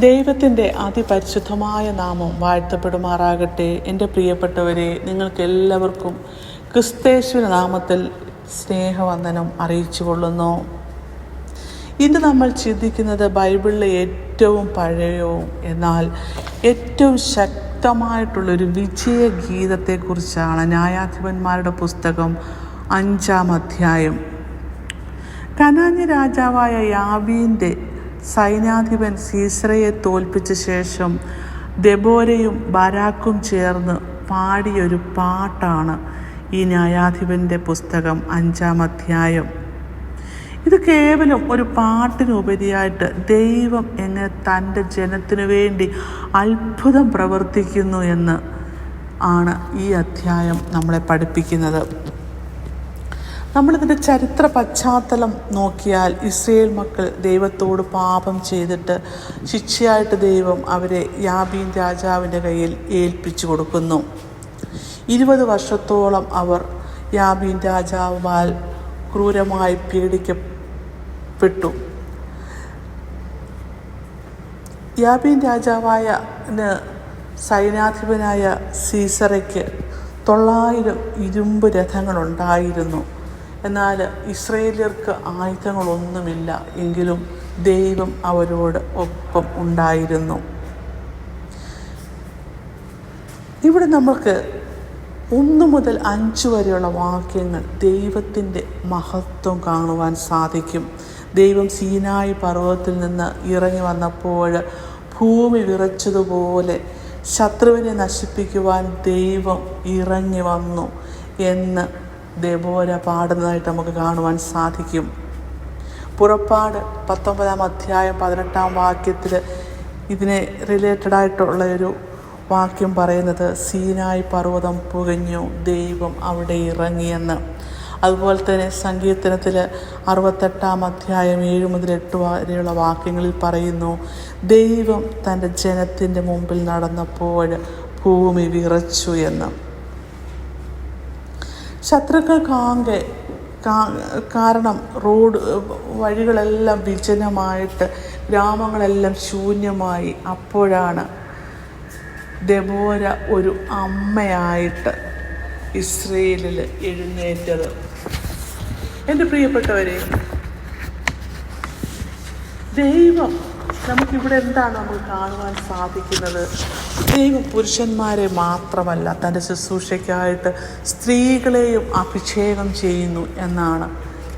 ദൈവത്തിന്റെ അതിപരിശുദ്ധമായ നാമം വാഴ്ത്തപ്പെടുമാറാകട്ടെ. എന്റെ പ്രിയപ്പെട്ടവരെ നിങ്ങൾക്ക് എല്ലാവർക്കും ക്രിസ്തേശ്വര നാമത്തിൽ സ്നേഹവന്ദനം അറിയിച്ചു കൊള്ളുന്നു. ഇന്ന് നമ്മൾ ചിന്തിക്കുന്നത് ബൈബിളിലെ ഏറ്റവും പഴയവും എന്നാൽ ഏറ്റവും ശക്തമായിട്ടുള്ളൊരു വിജയഗീതത്തെക്കുറിച്ചാണ് ന്യായാധിപന്മാരുടെ പുസ്തകം അഞ്ചാം അധ്യായം. കനാന്യ രാജാവായ യാബീന്റെ സൈന്യാധിപൻ സീസ്രയെ തോൽപ്പിച്ച ശേഷം ദബോരയും ബരാക്കും ചേർന്ന് പാടിയൊരു പാട്ടാണ് ഈ ന്യായാധിപന്റെ പുസ്തകം അഞ്ചാം അധ്യായം. ഇത് കേവലം ഒരു പാട്ടിനുപരിയായിട്ട് ദൈവം എങ്ങനെ തന്റെ ജനത്തിനു വേണ്ടി അത്ഭുതം പ്രവർത്തിക്കുന്നു എന്ന് ആണ് ഈ അധ്യായം നമ്മളെ പഠിപ്പിക്കുന്നത്. നമ്മളിതിന്റെ ചരിത്ര പശ്ചാത്തലം നോക്കിയാൽ ഇസ്രയേൽ മക്കൾ ദൈവത്തോട് പാപം ചെയ്തിട്ട് ശിക്ഷയായിട്ട് ദൈവം അവരെ യാബീൻ രാജാവിന്റെ കയ്യിൽ ഏൽപ്പിച്ചു കൊടുക്കുന്നു. ഇരുപത് വർഷത്തോളം അവർ യാബീൻ രാജാവുമാൽ ക്രൂരമായി പീഡിക്കപ്പെട്ടു. യാബീൻ രാജാവായ സൈനാധിപനായ സീസറയ്ക്ക് തൊള്ളായിരം ഇരുമ്പ് രഥങ്ങളുണ്ടായിരുന്നു. എന്നാൽ ഇസ്രയേലിയർക്ക് ആയുധങ്ങളൊന്നുമില്ല എങ്കിലും ദൈവം അവരോട് ഒപ്പം ഉണ്ടായിരുന്നു. ഇവിടെ നമുക്ക് ഒന്ന് മുതൽ അഞ്ച് വരെയുള്ള വാക്യങ്ങൾ ദൈവത്തിന്റെ മഹത്വം കാണുവാൻ സാധിക്കും. ദൈവം സീനായി പർവതത്തിൽ നിന്ന് ഇറങ്ങി വന്നപ്പോൾ ഭൂമി വിറച്ചതുപോലെ ശത്രുവിനെ നശിപ്പിക്കുവാൻ ദൈവം ഇറങ്ങി വന്നു എന്ന് ദേബോര പാടുന്നതായിട്ട് നമുക്ക് കാണുവാൻ സാധിക്കും. പുറപ്പാട് പത്തൊമ്പതാം അധ്യായം പതിനെട്ടാം വാക്യത്തിൽ ഇതിനെ റിലേറ്റഡ് ആയിട്ടുള്ള ഒരു വാക്യം പറയുന്നത് സീനായി പർവതം പുകഞ്ഞു ദൈവം അവിടെ ഇറങ്ങിയെന്ന്. അതുപോലെ തന്നെ സങ്കീർത്തനത്തിൽ അറുപത്തെട്ടാം അധ്യായം ഏഴ് മുതൽ എട്ട് വരെയുള്ള വാക്യങ്ങളിൽ പറയുന്നു ദൈവം തന്റെ ജനത്തിന്റെ മുമ്പിൽ നടന്നപ്പോൾ ഭൂമി വിറച്ചു എന്ന്. ശത്രുക്കൾക്കാകെ കാരണം റോഡ് വഴികളെല്ലാം വിജനമായിട്ട് ഗ്രാമങ്ങളെല്ലാം ശൂന്യമായി. അപ്പോഴാണ് ദബോര ഒരു അമ്മയായിട്ട് ഇസ്രയേലിൽ എഴുന്നേറ്റത്. എന്റെ പ്രിയപ്പെട്ടവരെ ദൈവം നമുക്കിവിടെ എന്താണ് നമ്മൾ കാണുവാൻ സാധിക്കുന്നത്? ദൈവ പുരുഷന്മാരെ മാത്രമല്ല തന്റെ ശുശ്രൂഷയ്ക്കായിട്ട് സ്ത്രീകളെയും അഭിഷേകം ചെയ്യുന്നു എന്നാണ്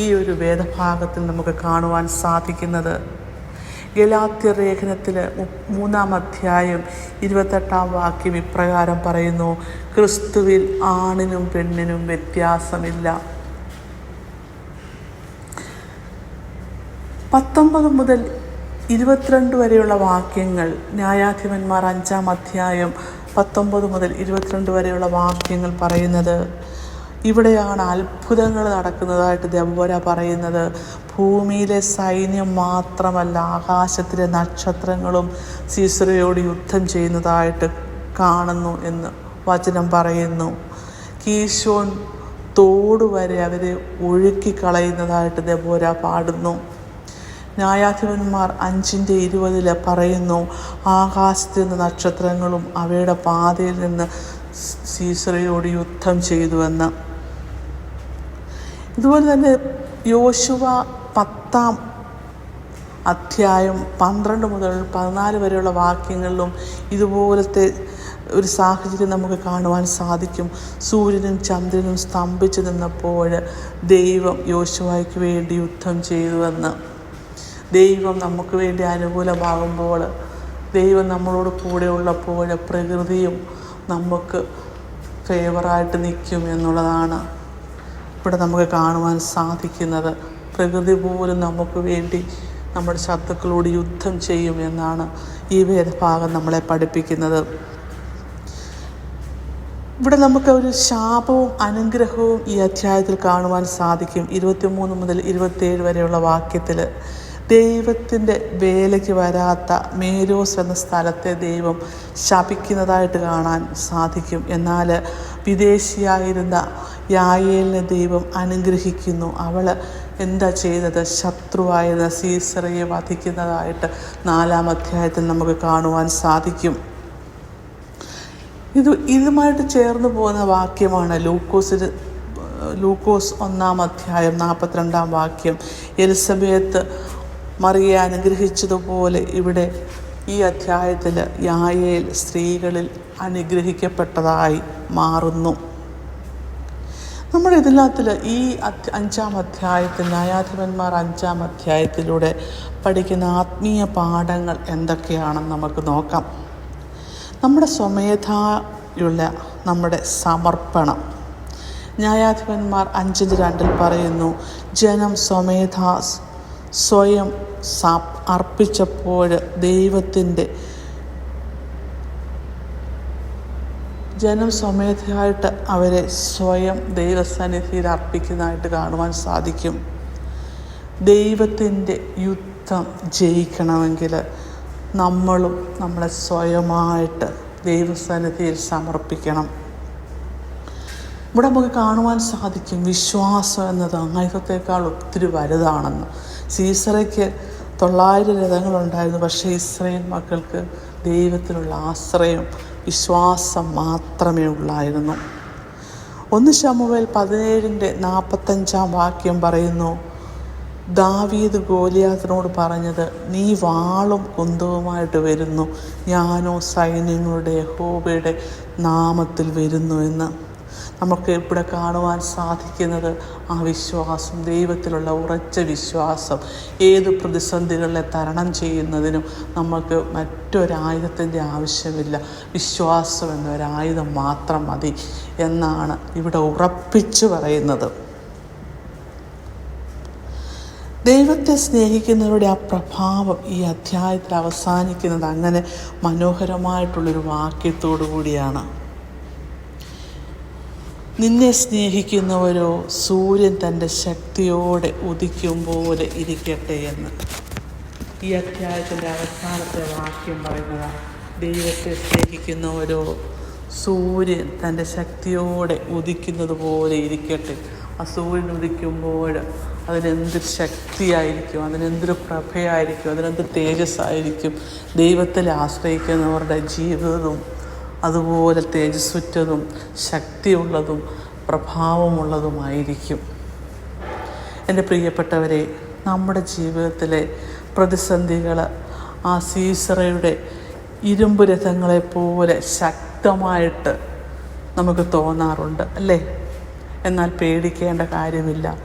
ഈ ഒരു വേദഭാഗത്തിൽ നമുക്ക് കാണുവാൻ സാധിക്കുന്നത്. ഗലാത്യ ലേഖനത്തിൽ മൂന്നാം അധ്യായം ഇരുപത്തെട്ടാം വാക്യം ഇപ്രകാരം പറയുന്നു ക്രിസ്തുവിൽ ആണിനും പെണ്ണിനും വ്യത്യാസമില്ല. പത്തൊമ്പത് മുതൽ ഇരുപത്തിരണ്ട് വരെയുള്ള വാക്യങ്ങൾ ന്യായാധിപന്മാർ അഞ്ചാം അധ്യായം പത്തൊമ്പത് മുതൽ ഇരുപത്തിരണ്ട് വരെയുള്ള വാക്യങ്ങൾ പറയുന്നത് ഇവിടെയാണ് അത്ഭുതങ്ങൾ നടക്കുന്നതായിട്ട് ദബോര പറയുന്നത്. ഭൂമിയിലെ സൈന്യം മാത്രമല്ല ആകാശത്തിലെ നക്ഷത്രങ്ങളും സീസറയോട് യുദ്ധം ചെയ്യുന്നതായിട്ട് കാണുന്നു എന്ന് വചനം പറയുന്നു. കീശോൻ തോടുവരെ അവരെ ഒഴുക്കി കളയുന്നതായിട്ട് ദബോര പാടുന്നു. ന്യായാധിപന്മാർ അഞ്ചിന്റെ ഇരുപതിൽ പറയുന്നു ആകാശത്ത് നിന്ന് നക്ഷത്രങ്ങളും അവയുടെ പാതയിൽ നിന്ന് സീസറയോട് യുദ്ധം ചെയ്തുവെന്ന്. ഇതുപോലെ തന്നെ യോശുവ പത്താം അധ്യായം പന്ത്രണ്ട് മുതൽ പതിനാല് വരെയുള്ള വാക്യങ്ങളിലും ഇതുപോലത്തെ ഒരു സാഹചര്യം നമുക്ക് കാണുവാൻ സാധിക്കും. സൂര്യനും ചന്ദ്രനും സ്തംഭിച്ചു നിന്നപ്പോൾ ദൈവം യോശുവായ്ക്ക് വേണ്ടി യുദ്ധം ചെയ്തുവെന്ന്. ദൈവം നമുക്ക് വേണ്ടി അനുകൂലമാകുമ്പോൾ ദൈവം നമ്മളോട് കൂടെ ഉള്ളപ്പോൾ പ്രകൃതിയും നമുക്ക് ഫേവറായിട്ട് നിൽക്കും എന്നുള്ളതാണ് ഇവിടെ നമുക്ക് കാണുവാൻ സാധിക്കുന്നത്. പ്രകൃതി പോലും നമുക്ക് വേണ്ടി നമ്മുടെ ശത്രുക്കളോട് യുദ്ധം ചെയ്യും എന്നാണ് ഈ വേദഭാഗം നമ്മളെ പഠിപ്പിക്കുന്നത്. ഇവിടെ നമുക്ക് ഒരു ശാപവും അനുഗ്രഹവും ഈ അധ്യായത്തിൽ കാണുവാൻ സാധിക്കും. ഇരുപത്തിമൂന്ന് മുതൽ ഇരുപത്തേഴ് വരെയുള്ള വാക്യത്തിൽ ദൈവത്തിന്റെ വേലയ്ക്ക് വരാത്ത മേരോസ് എന്ന സ്ഥലത്തെ ദൈവം ശപിക്കുന്നതായിട്ട് കാണാൻ സാധിക്കും. എന്നാൽ വിദേശിയായിരുന്ന യായേലിനെ ദൈവം അനുഗ്രഹിക്കുന്നു. അവൾ എന്താ ചെയ്തത്? ശത്രുവായിരുന്ന സീസറയെ വധിക്കുന്നതായിട്ട് നാലാം അധ്യായത്തിൽ നമുക്ക് കാണുവാൻ സാധിക്കും. ഇത് ഇതുമായിട്ട് ചേർന്ന് പോകുന്ന വാക്യമാണ് ലൂക്കോസിൽ ലൂക്കോസ് ഒന്നാം അധ്യായം നാൽപ്പത്തിരണ്ടാം വാക്യം. എലിസബത്ത് മറിയെ അനുഗ്രഹിച്ചതുപോലെ ഇവിടെ ഈ അധ്യായത്തിൽ യായേൽ സ്ത്രീകളിൽ അനുഗ്രഹിക്കപ്പെട്ടതായി മാറുന്നു. നമ്മൾ ഇതിനകത്തിൽ ഈ അഞ്ചാം അധ്യായത്തിൽ ന്യായാധിപന്മാർ അഞ്ചാം അധ്യായത്തിലൂടെ പഠിക്കുന്ന ആത്മീയ പാഠങ്ങൾ എന്തൊക്കെയാണെന്ന് നമുക്ക് നോക്കാം. നമ്മുടെ സ്വമേധായുള്ള നമ്മുടെ സമർപ്പണം. ന്യായാധിപന്മാർ അഞ്ചിൽ രണ്ടിൽ പറയുന്നു ജനം സ്വമേധാ സ്വയം അർപ്പിച്ചപ്പോൾ ദൈവത്തിന്റെ ജനം സ്വമേധയായിട്ട് അവരെ സ്വയം ദൈവസന്നിധിയിൽ അർപ്പിക്കുന്നതായിട്ട് കാണുവാൻ സാധിക്കും. ദൈവത്തിന്റെ യുദ്ധം ജയിക്കണമെങ്കിൽ നമ്മളും നമ്മളെ സ്വയമായിട്ട് ദൈവസന്നിധിയിൽ സമർപ്പിക്കണം. ഇവിടെ നമുക്ക് കാണുവാൻ സാധിക്കും വിശ്വാസം എന്നത് ആയുധത്തേക്കാൾ ഒത്തിരി വലുതാണെന്ന്. സീസറയ്ക്ക് തൊള്ളായിരം രഥങ്ങളുണ്ടായിരുന്നു പക്ഷേ ഇസ്രയേൽ മക്കൾക്ക് ദൈവത്തിലുള്ള ആശ്രയം വിശ്വാസം മാത്രമേ ഉള്ളായിരുന്നു. ഒന്ന് ശമുവേൽ പതിനേഴിന്റെ നാൽപ്പത്തഞ്ചാം വാക്യം പറയുന്നു ദാവീദ് ഗോലിയാത്തിനോട് പറഞ്ഞത് നീ വാളും കുന്തവുമായിട്ട് വരുന്നു. ഞാനോ സൈന്യങ്ങളുടെ ഹോബയുടെ നാമത്തിൽ വരുന്നു എന്ന്. നമുക്ക് ഇവിടെ കാണുവാൻ സാധിക്കുന്നത് ആ വിശ്വാസം ദൈവത്തിലുള്ള ഉറച്ച വിശ്വാസം. ഏത് പ്രതിസന്ധികളെ തരണം ചെയ്യുന്നതിനും നമുക്ക് മറ്റൊരായുധത്തിന്റെ ആവശ്യമില്ല. വിശ്വാസം എന്നൊരായുധം മാത്രം മതി എന്നാണ് ഇവിടെ ഉറപ്പിച്ചു പറയുന്നത്. ദൈവത്തെ സ്നേഹിക്കുന്നവരുടെ ആ പ്രഭാവം ഈ അധ്യായത്തിൽ അവസാനിക്കുന്നത് അങ്ങനെ മനോഹരമായിട്ടുള്ളൊരു വാക്യത്തോടു കൂടിയാണ് നിന്നെ സ്നേഹിക്കുന്നവരോ സൂര്യൻ തന്റെ ശക്തിയോടെ ഉദിക്കും പോലെ ഇരിക്കട്ടെ എന്ന്. ഈ അധ്യായത്തിന്റെ അവസാനത്തെ വാക്യം പറയുന്നതാണ് ദൈവത്തെ സ്നേഹിക്കുന്നവരോ സൂര്യൻ തന്റെ ശക്തിയോടെ ഉദിക്കുന്നത് പോലെ ഇരിക്കട്ടെ. ആ സൂര്യൻ ഉദിക്കുമ്പോൾ അതിനെന്തൊരു ശക്തിയായിരിക്കും അതിനെന്തൊരു പ്രഭയായിരിക്കും അതിനെന്ത് തേജസ്സായിരിക്കും ദൈവത്തിൽ ആശ്രയിക്കുന്നവരുടെ ജീവിതവും അതുപോലെ തേജസ്സുറ്റതും ശക്തിയുള്ളതും പ്രഭാവമുള്ളതുമായിരിക്കും. എന്റെ പ്രിയപ്പെട്ടവരെ നമ്മുടെ ജീവിതത്തിലെ പ്രതിസന്ധികൾ ആ സീസറയുടെ ഇരുമ്പ് രഥങ്ങളെപ്പോലെ ശക്തമായിട്ട് നമുക്ക് തോന്നാറുണ്ട് അല്ലേ? എന്നാൽ പേടിക്കേണ്ട കാര്യമില്ല.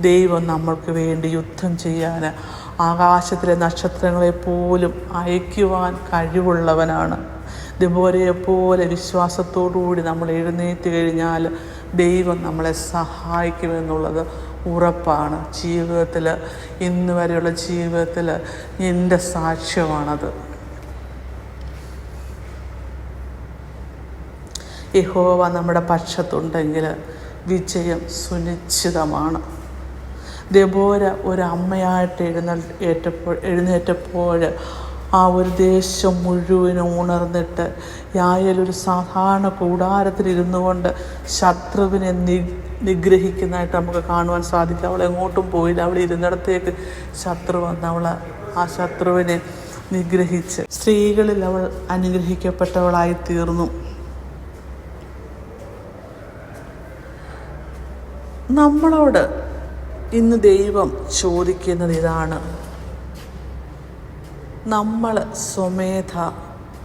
ദൈവം നമ്മൾക്ക് വേണ്ടി യുദ്ധം ചെയ്യാൻ ആകാശത്തിലെ നക്ഷത്രങ്ങളെപ്പോലും അയക്കുവാൻ കഴിവുള്ളവനാണ്. ദുബോരയെപ്പോലെ വിശ്വാസത്തോടുകൂടി നമ്മൾ എഴുന്നേറ്റ് കഴിഞ്ഞാൽ ദൈവം നമ്മളെ സഹായിക്കുമെന്നുള്ളത് ഉറപ്പാണ്. ജീവിതത്തിൽ ഇന്ന് വരെയുള്ള ജീവിതത്തിൽ എന്റെ സാക്ഷ്യമാണത്. യഹോവ നമ്മുടെ പക്ഷത്തുണ്ടെങ്കിൽ വിജയം സുനിശ്ചിതമാണ്. ദബോര ഒരു അമ്മയായിട്ട് എഴുന്നേറ്റപ്പോൾ എഴുന്നേറ്റപ്പോൾ ആ ഒരു ദേശം മുഴുവനും ഉണർന്നിട്ട് യായാൽ സാധാരണ കൂടാരത്തിലിരുന്നു കൊണ്ട് ശത്രുവിനെ നി നിഗ്രഹിക്കുന്നതായിട്ട് നമുക്ക് കാണുവാൻ സാധിക്കും. അവൾ എങ്ങോട്ടും പോയില്ല. അവൾ ഇരുന്നിടത്തേക്ക് ശത്രു വന്ന്. അവൾ ആ ശത്രുവിനെ നിഗ്രഹിച്ച് സ്ത്രീകളിൽ അവൾ അനുഗ്രഹിക്കപ്പെട്ടവളായി തീർന്നു നമ്മളോട് ഇന്ന് ദൈവം ചോദിക്കുന്നത് ഇതാണ്. നമ്മൾ സ്വമേധ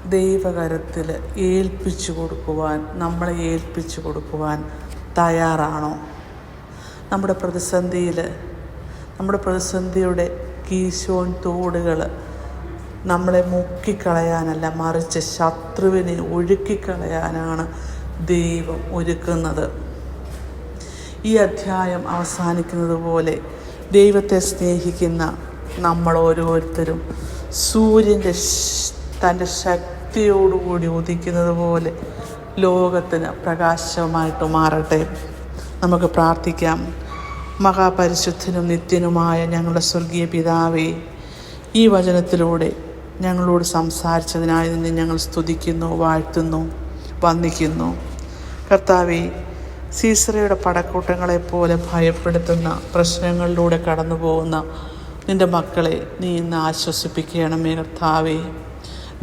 ദൈവകരത്തിൽ ഏൽപ്പിച്ചു കൊടുക്കുവാൻ നമ്മളെ ഏൽപ്പിച്ചു കൊടുക്കുവാൻ തയ്യാറാണോ? നമ്മുടെ പ്രതിസന്ധിയിൽ നമ്മുടെ പ്രതിസന്ധിയുടെ കീശോൻ തോടുകൾ നമ്മളെ മുക്കിക്കളയാനല്ല മറിച്ച് ശത്രുവിനെ ഒഴുക്കിക്കളയാനാണ് ദൈവം ഒരുക്കുന്നത്. ഈ അധ്യായം അവസാനിക്കുന്നത് പോലെ ദൈവത്തെ സ്നേഹിക്കുന്ന നമ്മൾ ഓരോരുത്തരും സൂര്യന്റെ തന്റെ ശക്തിയോടുകൂടി ഉദിക്കുന്നത് പോലെ ലോകത്തിന് പ്രകാശമായിട്ട് മാറട്ടെ. നമുക്ക് പ്രാർത്ഥിക്കാം. മഹാപരിശുദ്ധനും നിത്യനുമായ ഞങ്ങളുടെ സ്വർഗീയ പിതാവേ ഈ വചനത്തിലൂടെ ഞങ്ങളോട് സംസാരിച്ചതിനായി നിന്ന് ഞങ്ങൾ സ്തുതിക്കുന്നു വാഴ്ത്തുന്നു വന്ദിക്കുന്നു. കർത്താവെ സീസറയുടെ പടക്കൂട്ടങ്ങളെപ്പോലെ ഭയപ്പെടുത്തുന്ന പ്രശ്നങ്ങളിലൂടെ കടന്നു പോകുന്ന നിന്റെ മക്കളെ നീ ഇന്ന് ആശ്വസിപ്പിക്കണമേ കർത്താവേ.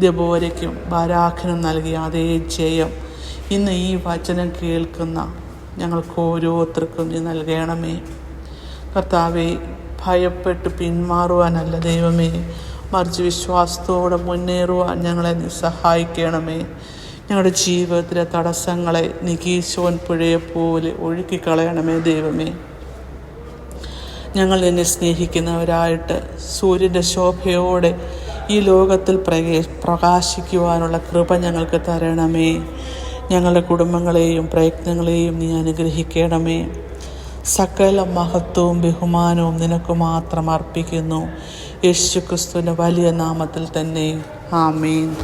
ദബോരയ്ക്കും ബാരാഖനും നൽകിയ അതേ ജയം ഇന്ന് ഈ വചനം കേൾക്കുന്ന ഞങ്ങൾക്ക് ഓരോരുത്തർക്കും നീ നൽകണമേ. കർത്താവെ ഭയപ്പെട്ട് പിന്മാറുവാനല്ല ദൈവമേ. മറിച്ച് വിശ്വാസത്തോടെ മുന്നേറുവാൻ ഞങ്ങളെ നീ സഹായിക്കണമേ. ഞങ്ങളുടെ ജീവിതത്തിലെ തടസ്സങ്ങളെ നികീശോൻ പുഴയെപ്പോലെ ഒഴുക്കിക്കളയണമേ ദൈവമേ. ഞങ്ങൾ നിന്നെ സ്നേഹിക്കുന്നവരായിട്ട് സൂര്യന്റെ ശോഭയോടെ ഈ ലോകത്തിൽ പ്രകേ പ്രകാശിക്കുവാനുള്ള കൃപ ഞങ്ങൾക്ക് തരണമേ. ഞങ്ങളുടെ കുടുംബങ്ങളെയും പ്രയത്നങ്ങളെയും നീ അനുഗ്രഹിക്കണമേ. സകല മഹത്വവും ബഹുമാനവും നിനക്ക് മാത്രം അർപ്പിക്കുന്നു. യേശുക്രിസ്തുവിന്റെ വലിയ നാമത്തിൽ തന്നെ. ആമീൻ.